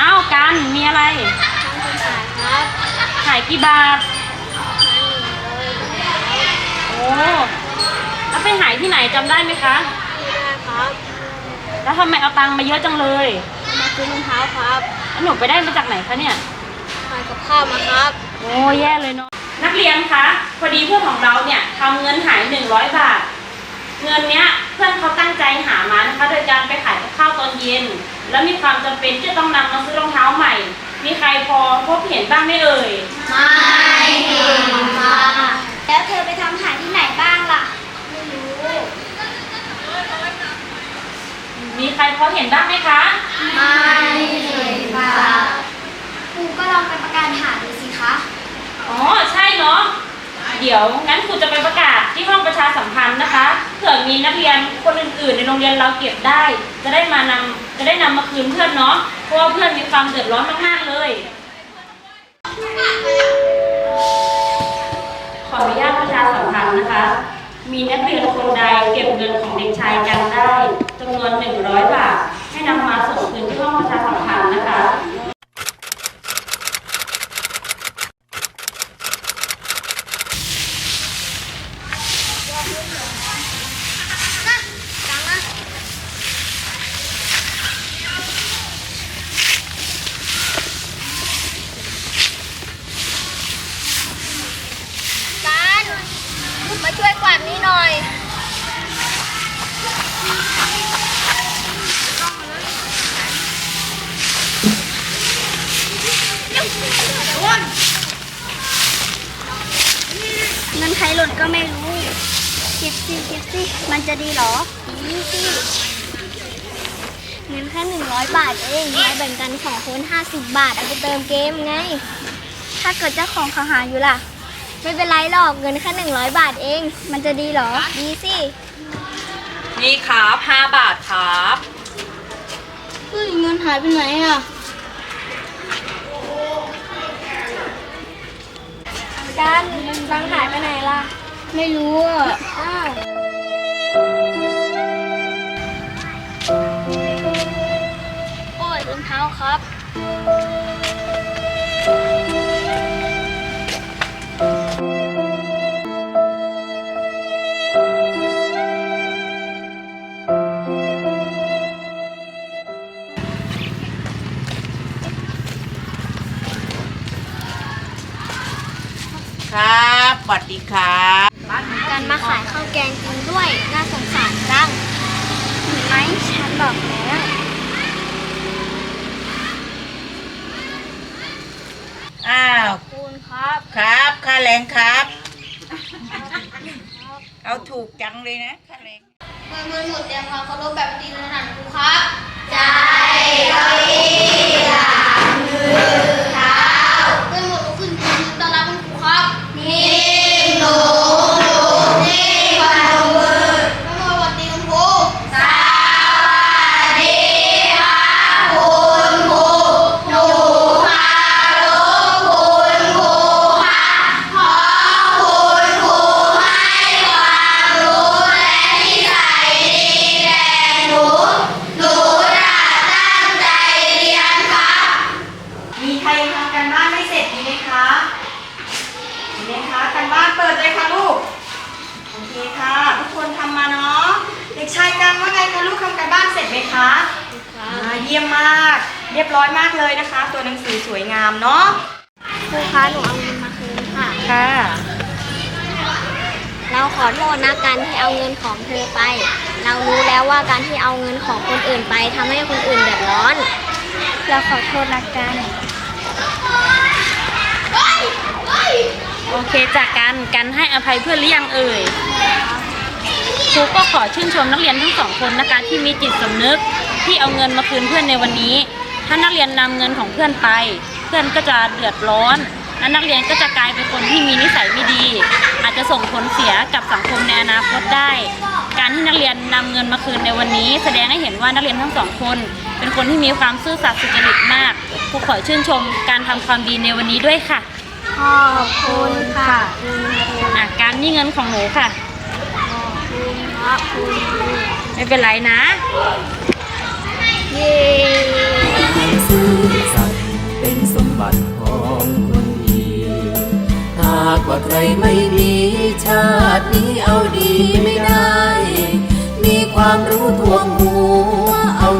อ้าวกันมีอะไรทำคนขายครับขายกี่บาทพันหนึ่งเลยโอ้แล้วไปหายที่ไหนจำได้ไหมคะไม่ได้ครับ แล้วทำไมเอาตังค์มาเยอะจังเลยมาซื้อรองเท้าครับแล้วหนูไปได้มาจากไหนคะเนี่ย ขายกับข้าวมาครับ โอ้แย่เลยเนาะนักเรียนคะพอดีเพื่อนของเราเนี่ยทำเงินหายหนึ่งร้อยบาท เงินเนี้ยเพื่อนเขาตั้งใจหามานะคะ โดยการไปขายกับข้าวตอนเย็น แล้วมีความจำเป็นที่จะต้องนำมาซื้อรองเท้าใหม่ มีใครพอพบเห็นบ้างไหมเอ่ย ไม่เห็นค่ะ แล้วเธอไปทำขายที่ไหนบ้างล่ะ ไม่รู้ มีใครพอเห็นบ้างไหมคะ ไม่เห็นค่ะครูก็ลองไปประกาศหาดูสิคะ อ๋อ ใช่เนาะ เดี๋ยวงั้นครูจะไปประกาศที่ห้องประชาสัมพันธ์นะคะเผื่อมีนักเรียนคนอื่นๆ ในโรงเรียนเราเก็บได้ จะได้มานำจะได้นำมาคืนเพื่อนเนาะเพราะว่าเพื่อนมีความเดือดร้อนมากๆเลย ขออนุญาตประชาสัมพันธ์นะคะ มีนักเรียนคนใดเก็บเงินของเด็กชายกันได้จำนวน 100 บาท ให้นำมาส่งคืนที่ห้องประชาสัมพันธ์นะคะ กันมาช่วยกวาดนี้หน่อย เงินใครหล่น ก็ไม่รู้เก็บสิเก็บสิมันจะดีเหรอดีสิเงินแค่หนึ่งร้อยบาทเองเราแบ่งกันสองคนห้าสิบบาทเอาไปเติมเกมไง ถ้าเกิดเจ้าของเขาหาอยู่ล่ะ ไม่เป็นไรหรอกเงินแค่หนึ่งร้อยบาทเอง มันจะดีเหรอดีสินี่ครับ5บาทครับเฮ้ยเงินหายไปไหนอะการตังหายไปไหนล่ะ ไม่รู้อะอ้าวโอ้ยรองเท้าครับ ครับสวัสดีครับการ มาขายข้าวแกงจริงด้วย น่าสงสารจังเห็นไหมฉันบอกแล้วอ้าวคุณครับ ครับค่าแรงครับ เอาถูกจังเลยนะค่าแรงเงินเงินหมดเตรียมความเคารพแบบดีสถานครูครับ ใจเบ้านเปิดเลยค่ะลูก โอเคค่ะ ทุกคนทำมาเนาะ เด็กชายกันว่าไงคะลูกทำกันบ้านเสร็จไหมคะอ่าเยี่ยมมาก เรียบร้อยมากเลยนะคะ ตัวหนังสือสวยงามเนาะ ครูคะหนูเอาเงินมาคืนค่ะ ค่ะ เราขอโทษนะการที่เอาเงินของเธอไป เรารู้แล้วว่าการที่เอาเงินของคนอื่นไปทำให้คนอื่นเดือดร้อน เราขอโทษนะกัน โอเคจากกันกันให้อภัยเพื่อนหรือยังเอ่ยครูก็ขอชื่นชมนักเรียนทั้งสองคนนะคะที่มีจิตสำนึกที่เอาเงินมาคืนเพื่อนในวันนี้ ถ้านักเรียนนำเงินของเพื่อนไป เพื่อนก็จะเดือดร้อนและนักเรียนก็จะกลายเป็นคนที่มีนิสัยไม่ดี อาจจะส่งผลเสียกับสังคมในอนาคตได้ การที่นักเรียนนำเงินมาคืนในวันนี้ แสดงให้เห็นว่านักเรียนทั้งสองคน เป็นคนที่มีความซื่อสัตย์สุจริตมากครูขอชื่นชมการทำความดีในวันนี้ด้วยค่ะ ขอบคุณค่ะอะการนี่เงินของหนูค่ะ ขอบคุณครับคุณไม่เป็นไรนะ เย้สื่อสัตย์เป็นสมบัติของคนดีหากว่าใครไม่มีชาตินี้เอาดีไม่ได้ มีความรู้ทวมหัวเอา